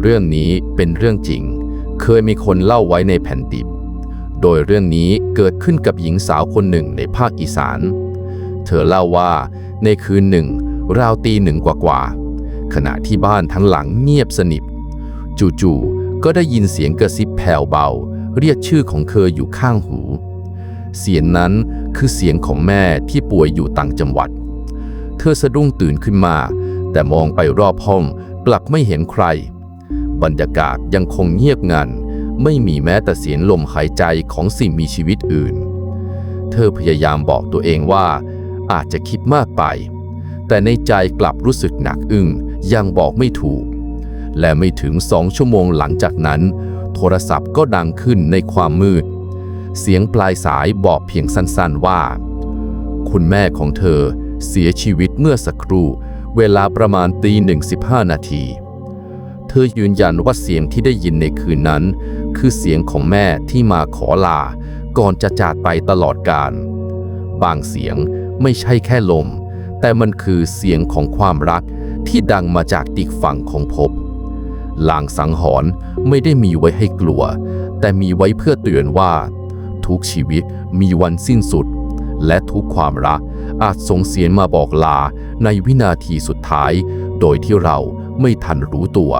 เรื่องนี้เป็นเรื่องจริง เคยมีคนเล่าไว้ในแผ่นดิบ โดยเรื่องนี้เกิดขึ้นกับหญิงสาวคนหนึ่งในภาคอีสาน เธอเล่าว่าในคืนหนึ่ง ราวตีหนึ่งกว่าๆขณะที่บ้านทั้งหลังเงียบสนิท จู่ๆก็ได้ยินเสียงกระซิบแผ่วเบา เรียกชื่อของเธออยู่ข้างหู เสียงนั้นคือเสียงของแม่ที่ป่วยอยู่ต่างจังหวัด เธอสะดุ้งตื่นขึ้นมา แต่มองไปรอบห้องกลับไม่เห็นใคร บรรยากาศยังคงเงียบงัน ไม่มีแม้แต่เสียงลมหายใจของสิ่งมีชีวิตอื่น เธอพยายามบอกตัวเองว่าอาจจะคิดมากไป แต่ในใจกลับรู้สึกหนักอึ้งยังบอกไม่ถูก และไม่ถึงสองชั่วโมงหลังจากนั้น โทรศัพท์ก็ดังขึ้นในความมืด เสียงปลายสายบอกเพียงสั้นๆว่า คุณแม่ของเธอเสียชีวิตเมื่อสักครู่ เวลาประมาณตีหนึ่งสิบห้านาที ธอยืนยันว่าเสียงที่ได้ยินในคืนนั้น คือเสียงของแม่ที่มาขอลา ก่อนจะจากไปตลอดกาลบางเสียงไม่ใช่แค่ลม แต่มันคือเสียงของความรักที่ดังมาจากอีกฝั่งของภพลางสังหรณ์ไม่ได้มีไว้ให้กลัว แต่มีไว้เพื่อเตือนว่า ทุกชีวิตมีวันสิ้นสุด และทุกความรักอาจส่งเสียงมาบอกลาในวินาทีสุดท้าย โดยที่เราไม่ทันรู้ตัว